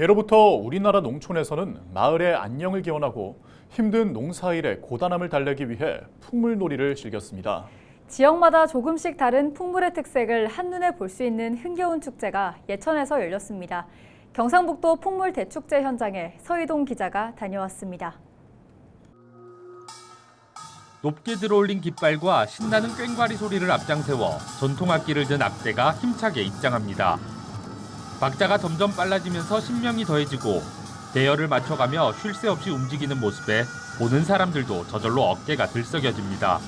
예로부터 우리나라 농촌에서는 마을의 안녕을 기원하고 힘든 농사일의 고단함을 달래기 위해 풍물놀이를 즐겼습니다. 지역마다 조금씩 다른 풍물의 특색을 한눈에 볼 수 있는 흥겨운 축제가 예천에서 열렸습니다. 경상북도 풍물 대축제 현장에 서희동 기자가 다녀왔습니다. 높게 들어올린 깃발과 신나는 꽹과리 소리를 앞장세워 전통 악기를 든 악대가 힘차게 입장합니다. 박자가 점점 빨라지면서 신명이 더해지고 대열을 맞춰가며 쉴 새 없이 움직이는 모습에 보는 사람들도 저절로 어깨가 들썩여집니다.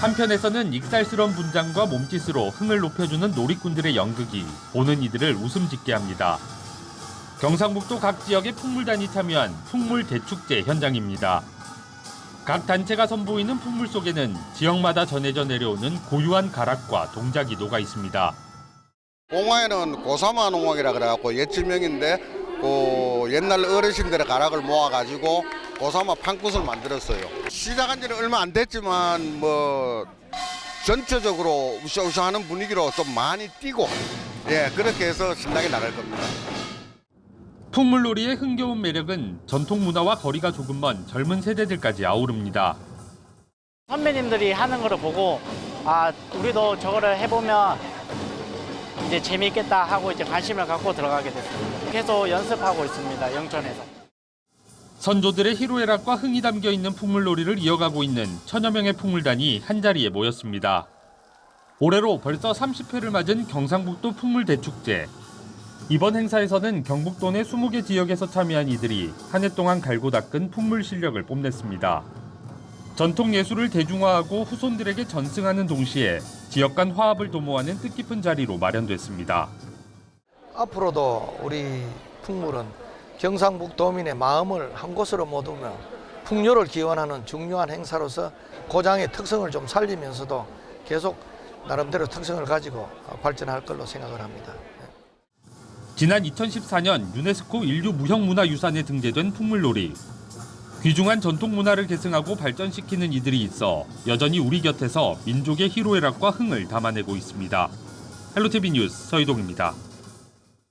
한편에서는 익살스러운 분장과 몸짓으로 흥을 높여주는 놀이꾼들의 연극이 보는 이들을 웃음 짓게 합니다. 경상북도 각 지역의 풍물단이 참여한 풍물 대축제 현장입니다. 각 단체가 선보이는 풍물 속에는 지역마다 전해져 내려오는 고유한 가락과 동작이 녹아 있습니다. 공화에는 고사마 농악이라 그래갖고 옛질명인데 그 옛날 어르신들의 가락을 모아가지고 고사마 판굿을 만들었어요. 시작한 지는 얼마 안 됐지만 뭐 전체적으로 우샤우샤하는 분위기로 좀 많이 뛰고 예 그렇게 해서 신나게 나갈 겁니다. 풍물놀이의 흥겨운 매력은 전통 문화와 거리가 조금 먼 젊은 세대들까지 아우릅니다. 선배님들이 하는 거를 보고 아 우리도 저거를 해보면 이제 재미있겠다 하고 이제 관심을 갖고 들어가게 됐습니다. 계속 연습하고 있습니다. 영천에서. 선조들의 희로애락과 흥이 담겨 있는 풍물놀이를 이어가고 있는 천여 명의 풍물단이 한 자리에 모였습니다. 올해로 벌써 30회를 맞은 경상북도 풍물대축제. 이번 행사에서는 경북도 내 20개 지역에서 참여한 이들이 한 해 동안 갈고 닦은 풍물 실력을 뽐냈습니다. 전통 예술을 대중화하고 후손들에게 전승하는 동시에 지역 간 화합을 도모하는 뜻깊은 자리로 마련됐습니다. 앞으로도 우리 풍물은 경상북 도민의 마음을 한 곳으로 모으며 풍요를 기원하는 중요한 행사로서 고장의 특성을 좀 살리면서도 계속 나름대로 특성을 가지고 발전할 걸로 생각을 합니다. 지난 2014년 유네스코 인류 무형문화유산에 등재된 풍물놀이. 귀중한 전통 문화를 계승하고 발전시키는 이들이 있어 여전히 우리 곁에서 민족의 희로애락과 흥을 담아내고 있습니다. 헬로티비 뉴스 서희동입니다.